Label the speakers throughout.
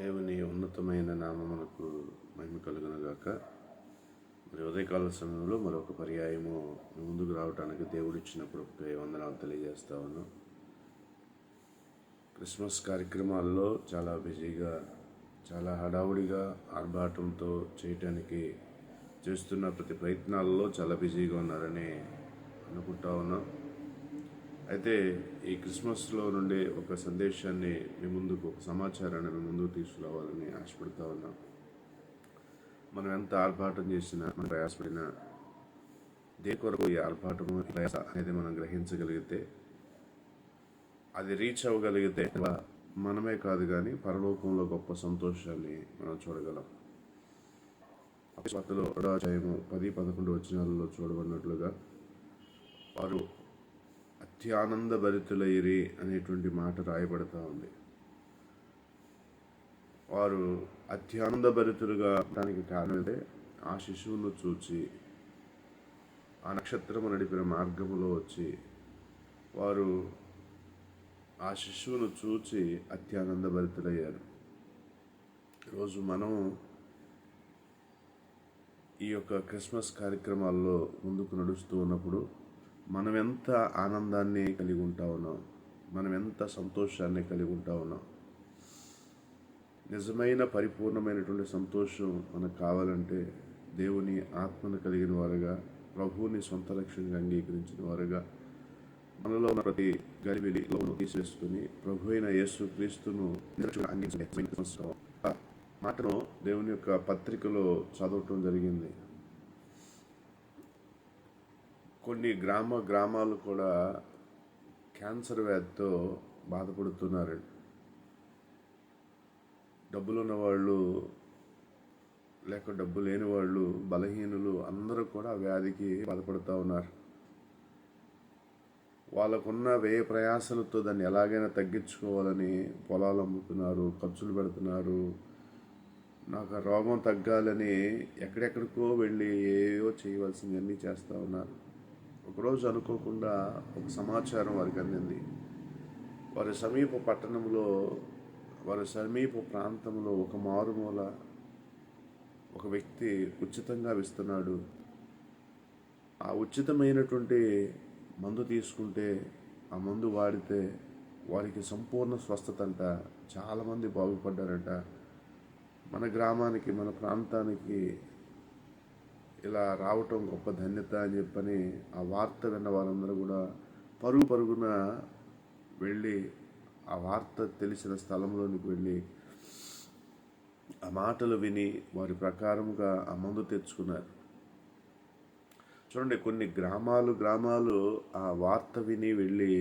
Speaker 1: దేవుని ఉన్నతమైన నామమునకు మహిమ కలుగునగాక. మరి ఉదయకాల సమయంలో మరొక పర్యాయము ముందుకు రావడానికి దేవుడిచ్చిన కృపకై వందనాలు తెలియజేస్తా ఉన్నాం. క్రిస్మస్ కార్యక్రమాల్లో చాలా బిజీగా చాలా హడావుడిగా ఆర్భాటంతో చేయటానికి చేస్తున్న ప్రతి ప్రయత్నాల్లో చాలా బిజీగా ఉన్నారని అనుకుంటా ఉన్నాం. అయితే ఈ క్రిస్మస్లో నుండే ఒక సందేశాన్ని మీ ముందుకు ఒక సమాచారాన్ని మీ ముందుకు తీసుకురావాలని ఆశపడుతూ ఉన్నాం. మనం ఎంత ఆర్భాటం చేసినా మనం ప్రయాసపడినా దే కొరకు ఈ ఆర్భాటము ప్రయాస అనేది మనం గ్రహించగలిగితే అది రీచ్ అవ్వగలిగితే మనమే కాదు కానీ పరలోకంలో గొప్ప సంతోషాన్ని మనం చూడగలం. వార్తలో అధ్యాయము పది పదకొండు వచనాలలో చూడబడినట్లుగా వారు అత్యానంద భరితులైరి అనేటువంటి మాట రాయబడతా ఉంది. వారు అత్యానంద భరితులుగా దానికి కారణమైతే ఆ శిశువును చూచి ఆ నక్షత్రము నడిపిన మార్గములో వచ్చి వారు ఆ శిశువును చూచి అత్యానంద భరితులయ్యారు. ఈరోజు మనం ఈ యొక్క క్రిస్మస్ కార్యక్రమాల్లో ముందుకు నడుస్తూ ఉన్నప్పుడు మనం ఎంత ఆనందాన్ని కలిగి ఉంటా ఉన్నాం మనం ఎంత సంతోషాన్ని కలిగి ఉంటా ఉన్నాం నిజమైన పరిపూర్ణమైనటువంటి సంతోషం మనకు కావాలంటే దేవుని ఆత్మను కలిగిన వారుగా ప్రభువుని సొంత రక్షణగా అంగీకరించిన వారుగా మనలో ఉన్న ప్రతి గరిబిలిలోను తీసివేసుకుని ప్రభు అయిన యేసు క్రీస్తును అంగీకరించడం మాటను దేవుని యొక్క పత్రికలో చదవటం జరిగింది. కొన్ని గ్రామ గ్రామాలు కూడా క్యాన్సర్ వ్యాధితో బాధపడుతున్నారండి. డబ్బులున్న వాళ్ళు లేక డబ్బు లేని వాళ్ళు బలహీనులు అందరూ కూడా వ్యాధికి బాధపడుతూ ఉన్నారు. వాళ్ళకున్న వ్యయ ప్రయాసలతో దాన్ని ఎలాగైనా తగ్గించుకోవాలని పొలాలు అమ్ముతున్నారు ఖర్చులు పెడుతున్నారు. నాకు రోగం తగ్గాలని ఎక్కడెక్కడికో వెళ్ళి ఏవో చేయవలసినవన్నీ చేస్తూ ఉన్నారు. ఒకరోజు అనుకోకుండా ఒక సమాచారం వారికి అందింది. వారి సమీప పట్టణంలో వారి సమీప ప్రాంతంలో ఒక మారుమూల ఒక వ్యక్తి ఉచితంగా ఇస్తున్నాడు. ఆ ఉచితమైనటువంటి మందు తీసుకుంటే ఆ మందు వాడితే వారికి సంపూర్ణ స్వస్థత అంట చాలామంది బాగుపడ్డారంట. మన గ్రామానికి మన ప్రాంతానికి ఇలా రావటం గొప్ప ధన్యత అని చెప్పని ఆ వార్త విన్న వారందరూ కూడా పరుగు పరుగున వెళ్ళి ఆ వార్త తెలిసిన స్థలంలోనికి వెళ్ళి ఆ మాటలు విని వారి ప్రకారముగా ఆ మందు తెచ్చుకున్నారు. చూడండి కొన్ని గ్రామాలు గ్రామాలు ఆ వార్త విని వెళ్ళి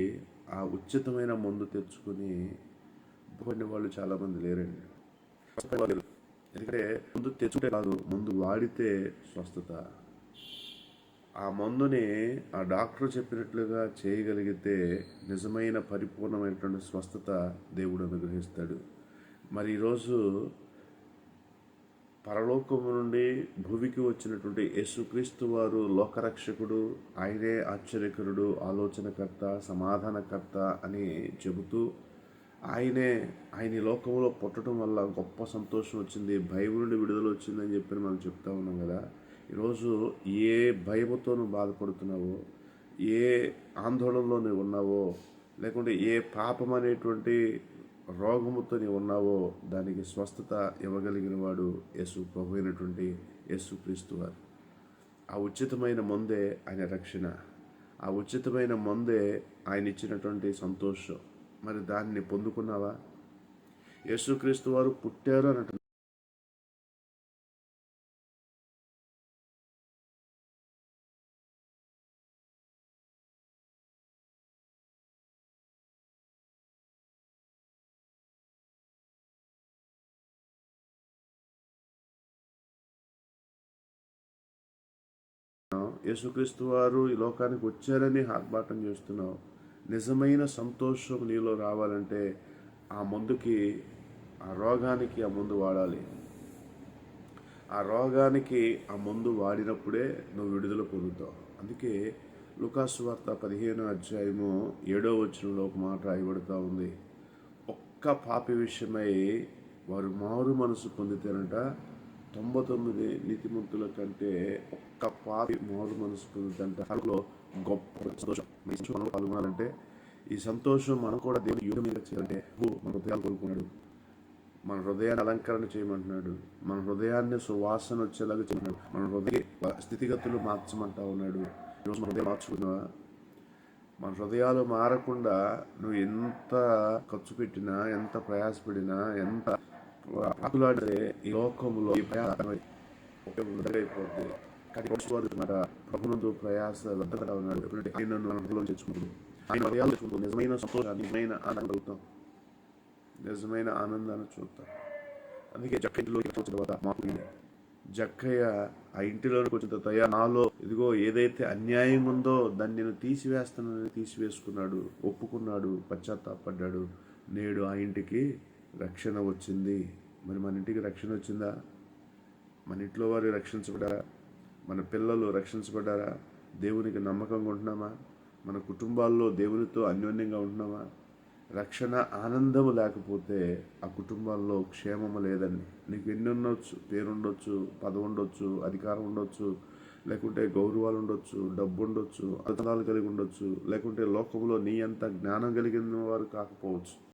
Speaker 1: ఆ ఉచితమైన మందు తెచ్చుకుని కొన్ని వాళ్ళు చాలామంది లేరండి. ఎందుకంటే ముందు తెచ్చుకుంటే కాదు ముందు వాడితే స్వస్థత. ఆ మందుని ఆ డాక్టర్ చెప్పినట్లుగా చేయగలిగితే నిజమైన పరిపూర్ణమైనటువంటి స్వస్థత దేవుడు అనుగ్రహిస్తాడు. మరి ఈరోజు పరలోకము నుండి భూమికి వచ్చినటువంటి యేసుక్రీస్తు వారు లోకరక్షకుడు ఆయనే ఆశ్చర్యకరుడు ఆలోచనకర్త సమాధానకర్త అని చెబుతూ ఆయనే ఆయన ఈ లోకంలో పుట్టడం వల్ల గొప్ప సంతోషం వచ్చింది భయం నుండి విడుదల వచ్చిందని చెప్పి మనం చెప్తా ఉన్నాం కదా. ఈరోజు ఏ భయముతో నువ్వు బాధపడుతున్నావో ఏ ఆందోళనలో నువ్వు ఉన్నావో లేకుంటే ఏ పాపం అనేటువంటి రోగముతో నీవు ఉన్నావో దానికి స్వస్థత ఇవ్వగలిగిన వాడు యేసు ప్రభు అయినటువంటి యేసు క్రీస్తు వారు. ఆ ఉచితమైన మందే ఆయన రక్షణ. ఆ ఉచితమైన మందే ఆయన ఇచ్చినటువంటి సంతోషం. మరి దాన్ని పొందుకున్నావా యేసుక్రీస్తు వారు పుట్టారు అని అంటున్నారు. యేసుక్రీస్తు వారు ఈ లోకానికి వచ్చారని ఆర్భాటం చేస్తున్నావు నిజమైన సంతోషం నీలో రావాలంటే ఆ మందుకి ఆ రోగానికి ఆ మందు వాడాలి. ఆ రోగానికి ఆ మందు వాడినప్పుడే నువ్వు విడుదల పొందుతావు. అందుకే లుకాసు వార్త పదిహేను అధ్యాయము ఏడో వచనంలో ఒక మాట రాయబడుతూ ఉంది. ఒక్క పాపి విషయమై వారు మారు మనసు పొందితేనట తొంభై తొమ్మిది నీతిమంతుల కంటే ఒక్క పాపి మారు మనసు పొందుతంట అందులో గొప్ప సంతోషం. మీ సంతోషంలో పాల్గొనాలంటే ఈ సంతోషం మనం కూడా దేవుని యుగం మీద చేయాలంటే ఓ మన హృదయాలు కోరుకున్నాడు మన హృదయాన్ని అలంకరణ చేయమంటున్నాడు. మన హృదయాన్ని సువాసన వచ్చేలాగా చేయమన్నాడు మన హృదయ స్థితిగతులు మార్చమంటా ఉన్నాడు. ఈరోజు మన హృదయం మార్చుకున్నావా మన హృదయాలు మారకుండా నువ్వు ఎంత ఖర్చు పెట్టినా ఎంత ప్రయాసపడినా ఎంత ఆకులాడితే ఈ లోకంలో ఈ ప్రయాసం అయిపోతుంది కానీ మాట. ప్రభునందు ప్రయాస వ్యర్థత ఉన్నాడు. ఎప్పుడంటే ఆయన నన్ను అనుభవం హృదయంలో ఆయన హృదయాలు నిజమైన సంతోషాన్ని నిజమైన ఆనందం కలుగుతాం నిజమైన ఆనందాన్ని చూస్తాం అందుకే జక్క ఇంటిలోకి వచ్చిన తర్వాత మాకు జక్కయ్య ఆ ఇంటిలోకి వచ్చిన తర్వాత నాలో ఇదిగో ఏదైతే అన్యాయం ఉందో దాన్ని నేను తీసివేస్తానని తీసివేసుకున్నాడు ఒప్పుకున్నాడు పశ్చాత్తాపడ్డాడు. నేడు ఆ ఇంటికి రక్షణ వచ్చింది. మరి మన ఇంటికి రక్షణ వచ్చిందా? మన ఇంట్లో వారు రక్షించబడారా మన పిల్లలు రక్షించబడ్డారా? దేవునికి నమ్మకంగా ఉంటున్నామా? మన కుటుంబాల్లో దేవునితో అన్యోన్యంగా ఉంటున్నామా? రక్షణ ఆనందము లేకపోతే ఆ కుటుంబాల్లో క్షేమము లేదండి. నీకు ఎన్ని ఉండొచ్చు? పేరు ఉండొచ్చు పదవి ఉండొచ్చు అధికారం ఉండొచ్చు లేకుంటే గౌరవాలు ఉండొచ్చు డబ్బు ఉండొచ్చు అర్థాలు కలిగి ఉండొచ్చు లేకుంటే లోకంలో నీ అంత జ్ఞానం కలిగిన వారు కాకపోవచ్చు.